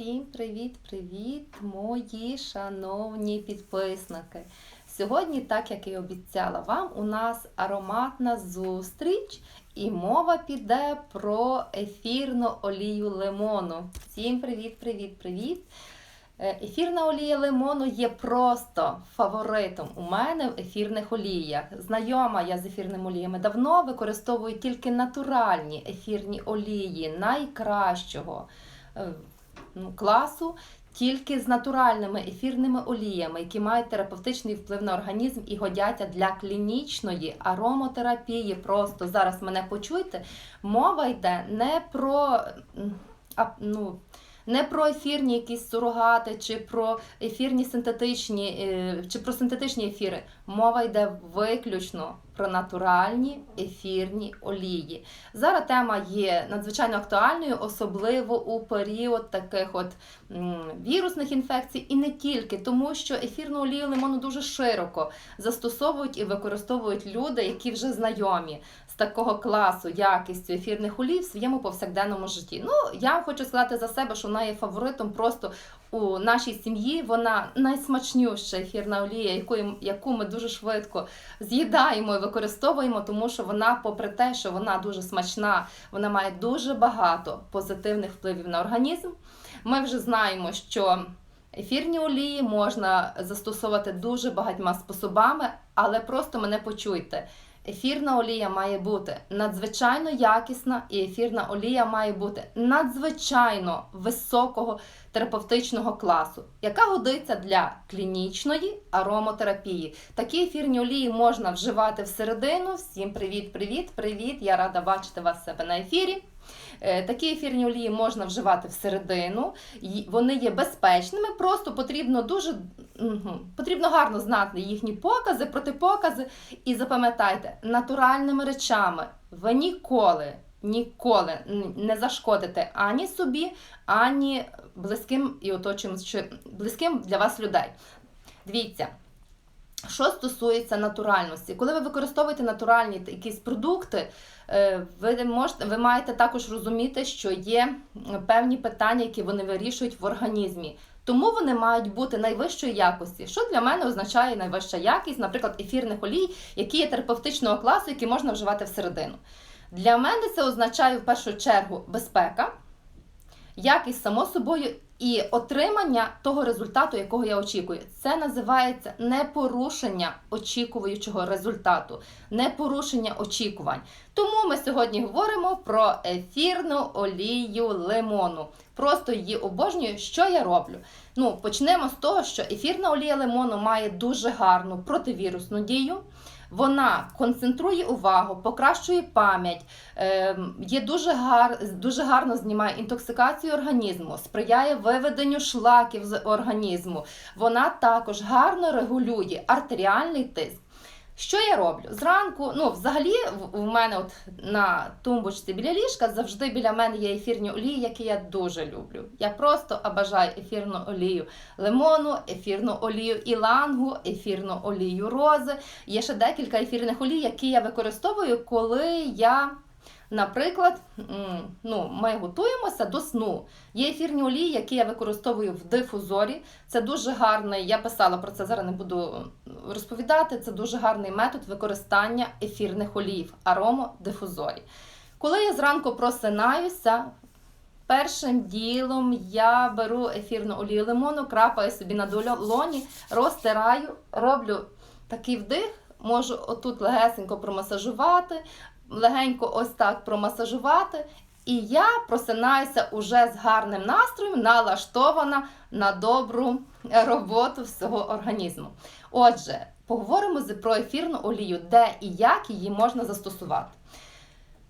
Всім привіт-привіт, мої шановні підписники. Сьогодні, так як і обіцяла вам, у нас ароматна зустріч, і мова піде про ефірну олію лимону. Всім привіт-привіт-привіт! Е, Ефірна олія лимону є просто фаворитом у мене в ефірних оліях. Знайома я з ефірними оліями давно використовую тільки натуральні ефірні олії найкращого е, класу. Тільки з натуральними ефірними оліями, які мають терапевтичний вплив на організм і годяться для клінічної аромотерапії. Просто зараз мене почуйте. Мова йде не про ну, не про ефірні якісь сурогати, чи про ефірні синтетичні, е, чи про синтетичні ефіри. Мова йде виключно про натуральні ефірні олії. Зараз тема є надзвичайно актуальною, особливо у період таких от вірусних інфекцій, і не тільки, тому що ефірну олію лимону дуже широко застосовують і використовують люди, які вже знайомі такого класу якістю ефірних олій в своєму повсякденному житті. Ну, я хочу сказати за себе, що вона є фаворитом просто у нашій сім'ї. Вона найсмачнюща ефірна олія, яку, яку ми дуже швидко з'їдаємо і використовуємо, тому що вона, попри те, що вона дуже смачна, вона має дуже багато позитивних впливів на організм. Ми вже знаємо, що ефірні олії можна застосовувати дуже багатьма способами, але просто мене почуйте. Ефірна олія має бути надзвичайно якісна, і ефірна олія має бути надзвичайно високого терапевтичного класу, яка годиться для клінічної аромотерапії. Такі ефірні олії можна вживати всередину. Всім привіт, привіт, привіт! Я рада бачити вас себе на ефірі. Е, Такі ефірні олії можна вживати всередину, вони є безпечними, просто потрібно дуже потрібно гарно знати їхні покази, протипокази. І запам'ятайте, натуральними речами ви ніколи, ніколи не зашкодите ані собі, ані близьким і оточуючим близьким для вас людей. Дивіться. Що стосується натуральності, коли ви використовуєте натуральні якісь продукти, е, ви можете, ви маєте також розуміти, що є певні питання, які вони вирішують в організмі. Тому вони мають бути найвищої якості. Що для мене означає найвища якість, наприклад, ефірних олій, які є терапевтичного класу, які можна вживати всередину. Для мене це означає в першу чергу безпека, якість само собою і отримання того результату, якого я очікую. Це називається непорушення очікуючого результату, непорушення очікувань. Тому ми сьогодні говоримо про ефірну олію лимону. Просто її обожнюю. Що я роблю? Ну, почнемо з того, що ефірна олія лимону має дуже гарну противірусну дію. Вона концентрує увагу, покращує пам'ять, ем, є дуже, гар, дуже гарно знімає інтоксикацію організму, сприяє виведенню шлаків з організму. Вона також гарно регулює артеріальний тиск. Що я роблю? Зранку, ну, взагалі, в- мене от на тумбочці біля ліжка завжди біля мене є ефірні олії, які я дуже люблю. Я просто обажаю ефірну олію лимону, ефірну олію ілангу, ефірну олію рози. Є ще декілька ефірних олій, які я використовую, коли я. Наприклад, ну, ми готуємося до сну. Є ефірні олії, які я використовую в дифузорі. Це дуже гарний, я писала про це, зараз не буду розповідати. Це дуже гарний метод використання ефірних олій в аромодифузорі. Коли я зранку просинаюся, першим ділом я беру ефірну олію лимону, крапаю собі на долоні, розтираю, роблю такий вдих, можу отут легесенько промасажувати, легенько ось так промасажувати. І я просинаюся уже з гарним настроєм, налаштована на добру роботу всього організму. Отже, поговоримо про ефірну олію, де і як її можна застосувати.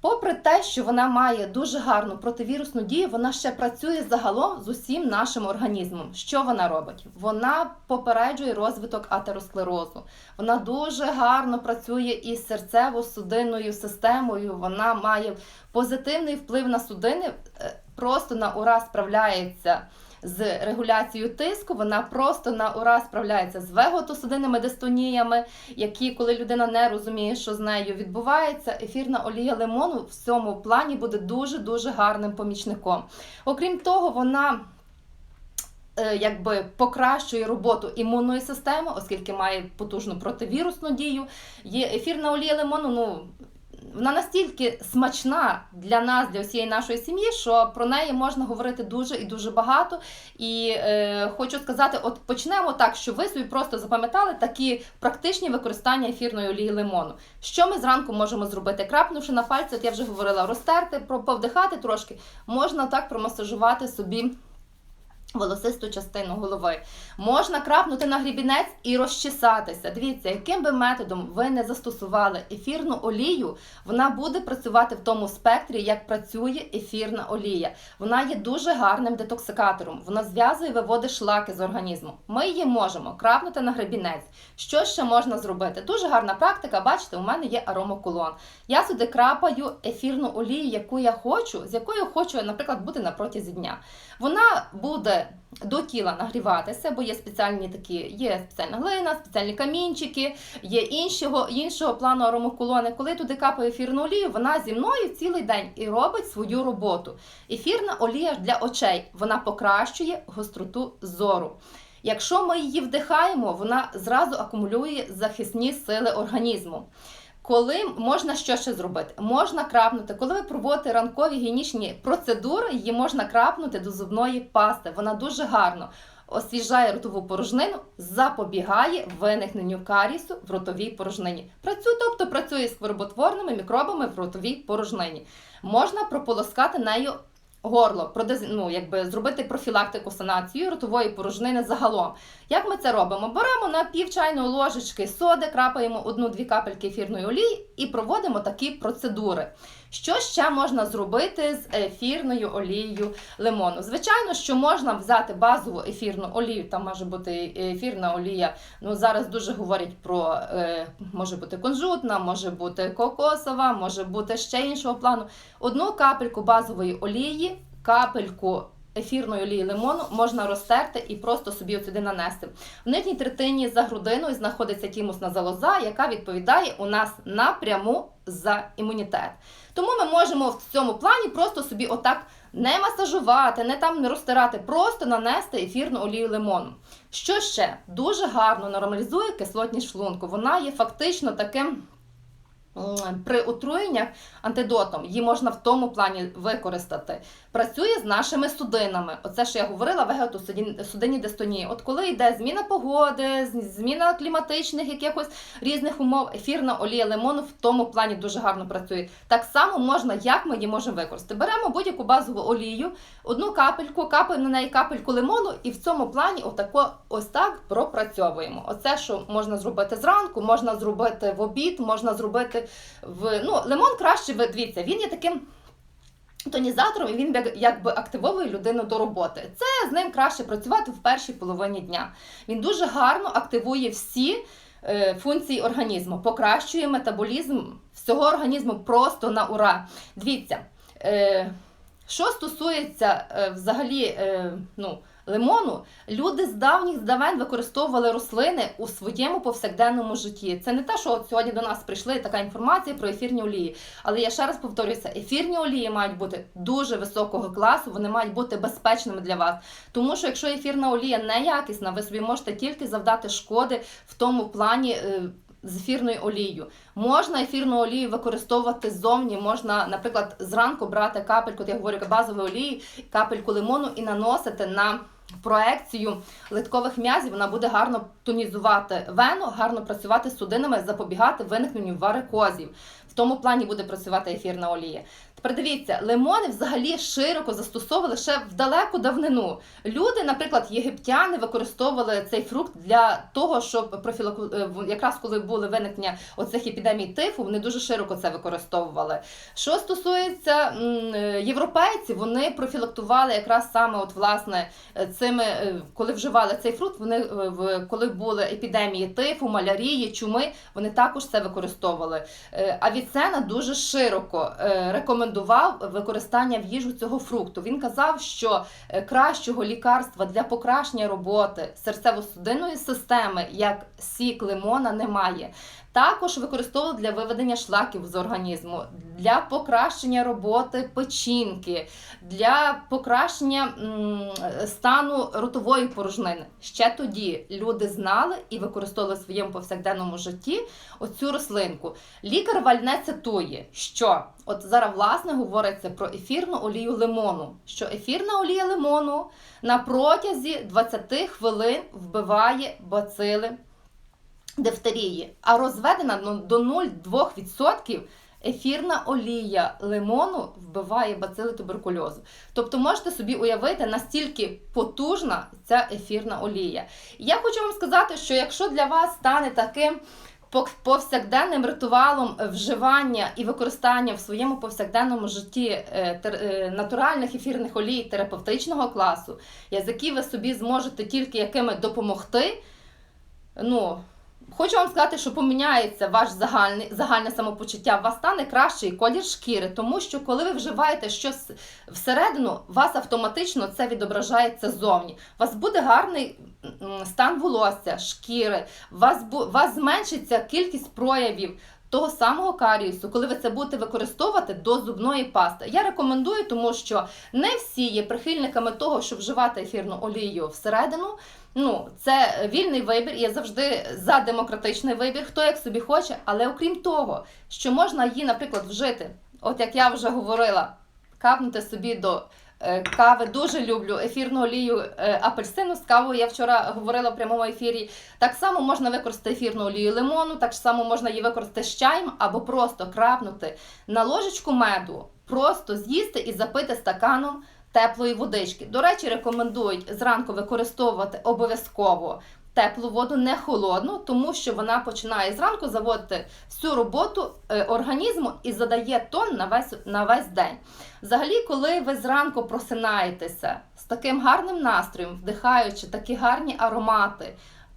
Попри те, що вона має дуже гарну противірусну дію, вона ще працює загалом з усім нашим організмом. Що вона робить? Вона попереджує розвиток атеросклерозу. Вона дуже гарно працює із серцево-судинною системою. Вона має позитивний вплив на судини, е, просто на ура справляється з регуляцією тиску, вона просто на ура справляється з веготосудинними дистоніями, які, коли людина не розуміє, що з нею відбувається, ефірна олія лимону в цьому плані буде дуже-дуже гарним помічником. Окрім того, вона е, якби покращує роботу імунної системи, оскільки має потужну противірусну дію. Є ефірна олія лимону. Ну вона настільки смачна для нас, для всієї нашої сім'ї, що про неї можна говорити дуже і дуже багато. І е, хочу сказати, от почнемо так, що ви собі просто запам'ятали такі практичні використання ефірної олії лимону. Що ми зранку можемо зробити? Крапнувши на пальці, от я вже говорила, розтерти, повдихати трошки, можна так промасажувати собі. Волосисту частину голови можна крапнути на грібінець і розчесатися. Дивіться, яким би методом ви не застосували ефірну олію, вона буде працювати в тому спектрі, як працює ефірна олія. Вона є дуже гарним детоксикатором. Вона зв'язує, і виводить шлаки з організму. Ми її можемо крапнути на гребінець. Що ще можна зробити? Дуже гарна практика. Бачите, у мене є аромакулон. Я сюди крапаю ефірну олію, яку я хочу, з якою хочу, наприклад, бути на протязі дня. Вона буде до тіла нагріватися, бо є спеціальні такі, є спеціальна глина, спеціальні камінчики, є іншого, іншого плану аромакулони. Коли туди капає ефірну олію, вона зі мною цілий день і робить свою роботу. Ефірна олія для очей вона покращує гостроту зору. Якщо ми її вдихаємо, вона зразу акумулює захисні сили організму. Коли можна що ще зробити? Можна крапнути, коли ви проводите ранкові гігієнічні процедури, її можна крапнути до зубної пасти. Вона дуже гарно освіжає ротову порожнину, запобігає виникненню карісу в ротовій порожнині. Працює, тобто працює з хвороботворними мікробами в ротовій порожнині. Можна прополоскати нею горло, продез... ну, якби зробити профілактику санацію ротової порожнини загалом. Як ми це робимо? Беремо на пів чайної ложечки соди, крапаємо одну-дві капельки ефірної олії і проводимо такі процедури. Що ще можна зробити з ефірною олією лимону? Звичайно, що можна взяти базову ефірну олію, там може бути ефірна олія. Ну зараз дуже говорять про е, може бути кунжутна, може бути кокосова, може бути ще іншого плану. Одну капельку базової олії, капельку ефірної олії лимону можна розтерти і просто собі сюди нанести. В нижній третині за грудиною знаходиться тімусна залоза, яка відповідає у нас напряму за імунітет. Тому ми можемо в цьому плані просто собі отак не масажувати, не там не розтирати, просто нанести ефірну олію лимону. Що ще дуже гарно нормалізує кислотність шлунку. Вона є фактично таким. При отруєннях антидотом її можна в тому плані використати. Працює з нашими судинами. Оце що я говорила, вегетосудинні дистонії. От коли йде зміна погоди, зміна кліматичних якихось різних умов, ефірна олія лимону в тому плані дуже гарно працює. Так само можна, як ми її можемо використати. Беремо будь-яку базову олію, одну капельку, капаємо на неї капельку лимону, і в цьому плані отако ось так пропрацьовуємо. Оце, що можна зробити зранку, можна зробити в обід, можна зробити в ну лимон краще ви дивіться, він є таким. Тонізатором і він якби активовує людину до роботи. Це з ним краще працювати в першій половині дня. Він дуже гарно активує всі е, функції організму, покращує метаболізм всього організму просто на ура. Дивіться, е, що стосується е, взагалі е, ну, лимону, люди з давніх здавен використовували рослини у своєму повсякденному житті. Це не те, що от сьогодні до нас прийшли така інформація про ефірні олії. Але я ще раз повторюся: ефірні олії мають бути дуже високого класу, вони мають бути безпечними для вас. Тому що якщо ефірна олія неякісна, ви собі можете тільки завдати шкоди в тому плані. е, З ефірною олією. Можна ефірну олію використовувати ззовні, можна, наприклад, зранку брати капельку, я говорю, базової олії, капельку лимону і наносити на проекцію литкових м'язів. Вона буде гарно тонізувати вену, гарно працювати з судинами, запобігати виникненню варикозів. В тому плані буде працювати ефірна олія. Тепер дивіться, лимони взагалі широко застосовували ще в далеку давнину. Люди, наприклад, єгиптяни використовували цей фрукт для того, щоб профілаку... е, якраз коли були виникнення оцих епідемій тифу, вони дуже широко це використовували. Що стосується е, європейців, вони профілактували якраз саме от власне е, цими, е, коли вживали цей фрукт, вони е, коли були епідемії тифу, малярії, чуми, вони також це використовували. Е, Авіцена дуже широко рекомендував використання в їжу цього фрукту. Він казав, що кращого лікарства для покращення роботи серцево-судинної системи, як сік лимона, немає. Також використовували для виведення шлаків з організму, для покращення роботи печінки, для покращення стану ротової порожнини. Ще тоді люди знали і використовували в своєму повсякденному житті оцю рослинку. Лікар Вальне цитує, що от зараз власне говориться про ефірну олію лимону, що ефірна олія лимону на протязі 20 хвилин вбиває бацили дифтерії, а розведена ну, до 0,2% ефірна олія лимону вбиває бацили туберкульозу. Тобто можете собі уявити, настільки потужна ця ефірна олія. Я хочу вам сказати, що якщо для вас стане таким повсякденним ритуалом вживання і використання в своєму повсякденному житті е, е, натуральних ефірних олій терапевтичного класу, які ви собі зможете тільки якими допомогти. Ну, хочу вам сказати, що поміняється ваш загальний, загальне самопочуття, у вас стане кращий колір шкіри, тому що коли ви вживаєте щось всередину, вас автоматично це відображається ззовні. У вас буде гарний стан волосся, шкіри, вас, вас зменшиться кількість проявів. Того самого каріусу, коли ви це будете використовувати до зубної пасти. Я рекомендую, тому що не всі є прихильниками того, щоб вживати ефірну олію всередину. Ну, це вільний вибір, я завжди за демократичний вибір, хто як собі хоче. Але окрім того, що можна її, наприклад, вжити, от як я вже говорила, капнути собі до е, кави. Дуже люблю ефірну олію е, апельсину з кавою. Я вчора говорила в прямому ефірі. Так само можна використати ефірну олію лимону, так само можна її використати з чаєм або просто крапнути на ложечку меду, просто з'їсти і запити стаканом теплої водички. До речі, рекомендують зранку використовувати обов'язково теплу воду, не холодну, тому що вона починає зранку заводити всю роботу е, організму і задає тон на весь, на весь день. Взагалі, коли ви зранку просинаєтеся з таким гарним настроєм, вдихаючи такі гарні аромати,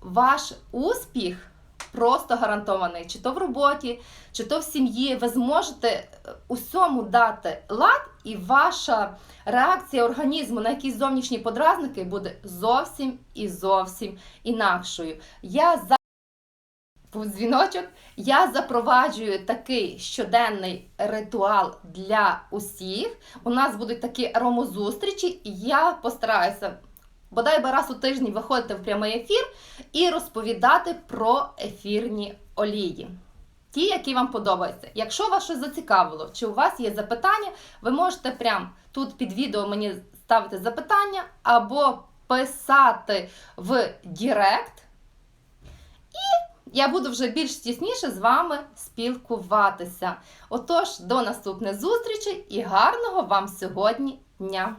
ваш успіх просто гарантований, чи то в роботі, чи то в сім'ї, ви зможете е, усьому дати лад, і ваша реакція організму на якісь зовнішні подразники буде зовсім і зовсім інакшою. Я за дзвіночок. Я запроваджую такий щоденний ритуал для усіх. У нас будуть такі аромозустрічі, і я постараюся бодай би раз у тиждень виходити в прямий ефір і розповідати про ефірні олії. Ті, які вам подобаються. Якщо вас щось зацікавило, чи у вас є запитання, ви можете прямо тут під відео мені ставити запитання або писати в Директ. Я буду вже більш тісніше з вами спілкуватися. Отож, до наступних зустрічей і гарного вам сьогодні дня!